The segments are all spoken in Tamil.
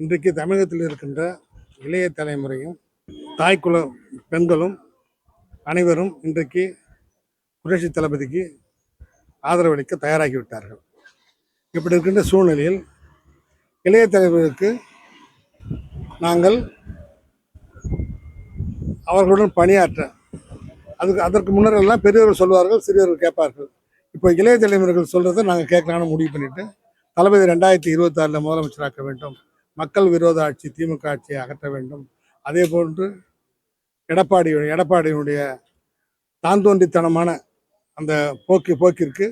இன்றைக்கு தமிழகத்தில் இருக்கின்ற இளைய தலைமுறையும் தாய்க்குல பெண்களும் அனைவரும் இன்றைக்கு புரட்சி தளபதிக்கு ஆதரவளிக்க தயாராகிவிட்டார்கள். இப்படி இருக்கின்ற சூழ்நிலையில் இளைய தலைவருக்கு நாங்கள் அவர்களுடன் பணியாற்ற அதுக்கு அதற்கு முன்னர் எல்லாம் பெரியவர்கள் சொல்வார்கள் சிறியவர்கள் கேட்பார்கள். இப்போ இளைய தலைமுறைகள் சொல்கிறத நாங்கள் கேட்கலான்னு முடிவு பண்ணிவிட்டு தளபதி ரெண்டாயிரத்தி இருபத்தாறில் முதலமைச்சராக்க வேண்டும். மக்கள் விரோத ஆட்சி திமுக ஆட்சியை அகற்ற வேண்டும். அதே போன்று எடப்பாடி எடப்பாடியினுடைய தாந்தோன்றித்தனமான அந்த போக்கு போக்கிற்கு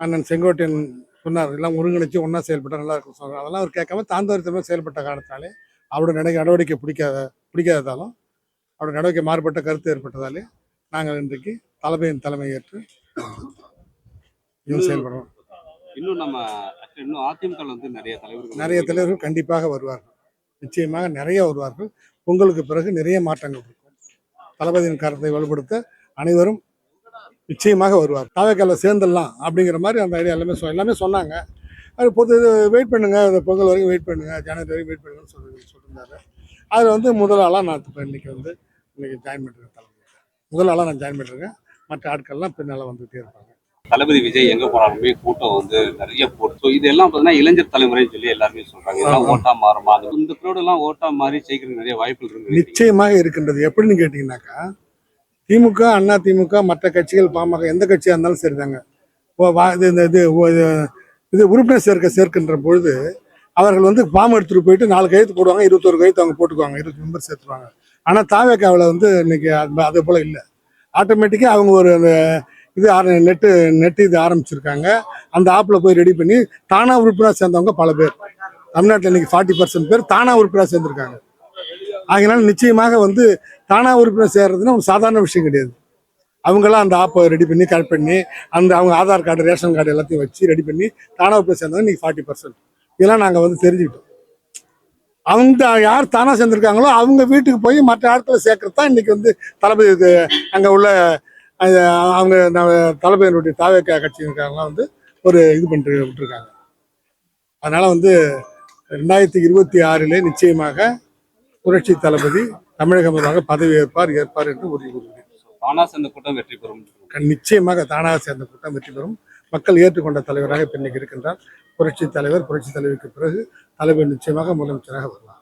அண்ணன் செங்கோட்டையன் சொன்னார் எல்லாம் ஒருங்கிணைச்சு ஒன்றா செயல்பட்டால் நல்லா இருக்கும் சொன்னார். அதெல்லாம் அவர் கேட்காம தாந்தோரித்தமாக செயல்பட்ட காரணத்தாலே அவருடைய நடை நடவடிக்கை பிடிக்காத பிடிக்காததாலும் அவருடைய நடவடிக்கை மாறுபட்ட கருத்து ஏற்பட்டதாலே நாங்கள் இன்றைக்கு தலைமையின் தலைமை ஏற்று இன்னும் செயல்படுறோம். இன்னும் நம்ம இன்னும் அதிமுக வந்து நிறைய தலைவர்கள் நிறைய தலைவர்கள் கண்டிப்பாக வருவார்கள். நிச்சயமாக நிறைய வருவார்கள். பொங்கலுக்கு பிறகு நிறைய மாற்றங்கள் இருக்கும். தளபதியின் கருத்தை வலுப்படுத்த அனைவரும் நிச்சயமாக வருவார் தாவக்கால சேர்ந்துடலாம் அப்படிங்கிற மாதிரி அந்த ஐடியா எல்லாமே சொ- எல்லாமே சொன்னாங்க. அது பொது வெயிட் பண்ணுங்க. அந்த பொங்கல் வரைக்கும் வெயிட் பண்ணுங்க. ஜனவரி வரைக்கும் வெயிட் பண்ணுங்கன்னு சொல்லி சொல்லியிருந்தாரு அதில் வந்து முதல் ஆளாக நான் இப்போ இன்னைக்கு வந்து இன்னைக்கு ஜாயின் பண்ணிருக்கேன் தலைமை முதல் ஆளாக நான் ஜாயின் பண்ணிருக்கேன். மற்ற ஆட்கள்லாம் பின்னால் வந்துகிட்டே இருப்பாங்க. தளபதி விஜய் எங்க போனாலுமே கூட்டம் வந்து நிறைய போடும் ஸோ இதெல்லாம் பார்த்தீங்கன்னா இளைஞர் தலைமுறைன்னு சொல்லி எல்லாருமே சொல்றாங்க. இதெல்லாம். ஓட்டா மாறுமா? அது இந்த crowd எல்லாம் ஓட்டா மாறி ஜெயிக்கிறதுக்கு நிறைய வாய்ப்புகள் இருக்கு நிச்சயமாக இருக்கின்றது. எப்படின்னு கேட்டிங்கனாக்கா திமுக அண்ணா திமுக மற்ற கட்சிகள் பாமக எந்த கட்சியாக இருந்தாலும் சரிதாங்க. இது இந்த இது இது- உறுப்பினர் சேர்க்க சேர்க்கின்ற பொழுது அவர்கள் வந்து ஃபார்ம் எடுத்துகிட்டு போயிட்டு நாலு கையெழுத்து போடுவாங்க இருபத்தொரு கையெழுத்து அவங்க போட்டுக்குவாங்க இருபத்தி மெம்பர் சேர்த்துருவாங்க. ஆனால் தாவேக்காவில் வந்து இன்னைக்கு அது போல் இல்லை. ஆட்டோமேட்டிக்காக அவங்க ஒரு இது நெட்டு நெட்டு இது ஆரம்பிச்சிருக்காங்க. அந்த ஆப்பில் போய் ரெடி பண்ணி தானா உறுப்பினர் சேர்ந்தவங்க பல பேர். தமிழ்நாட்டில் இன்னைக்கு ஃபார்ட்டி பர்சன்ட் பேர் தானாக உறுப்பினராக சேர்ந்துருக்காங்க. ஆகையினால நிச்சயமாக வந்து தானா உறுப்பினர் சேர்றதுன்னா ஒரு சாதாரண விஷயம் கிடையாது. அவங்களாம் அந்த ஆப்பை ரெடி பண்ணி கரெக்ட் பண்ணி அந்த அவங்க ஆதார் கார்டு ரேஷன் கார்டு எல்லாத்தையும் வச்சு ரெடி பண்ணி தானா உறுப்பினர் சேர்ந்தவங்க இன்னைக்கு ஃபார்ட்டி பர்சன்ட் இதெல்லாம் நாங்கள் வந்து தெரிஞ்சுக்கிட்டோம். அவங்க யார் தானா சேர்ந்துருக்காங்களோ அவங்க வீட்டுக்கு போய் மற்ற ஆட்களை சேர்க்கறது தான் இன்னைக்கு வந்து தளபதி அங்கே உள்ள அவங்க நம்ம தளபதியினுடைய தாவேக்கா கட்சிக்காரங்களாம் வந்து ஒரு இது பண்ணிட்டு விட்டுருக்காங்க. அதனால வந்து ரெண்டாயிரத்தி இருபத்தி ஆறிலே நிச்சயமாக புரட்சி தளபதி தமிழக முதல்வராக பதவி ஏற்பார் ஏற்பார் என்று உறுதி கூறுகிறேன். தானா சேர்ந்த கூட்டம் வெற்றி பெறும் நிச்சயமாக தானாக சேர்ந்த கூட்டம் வெற்றி பெறும். மக்கள் ஏற்றுக்கொண்ட தலைவராக இப்ப இருக்கின்றார். புரட்சி தலைவர் புரட்சி தலைவருக்கு பிறகு தலைவர் நிச்சயமாக முதலமைச்சராக வருவார்.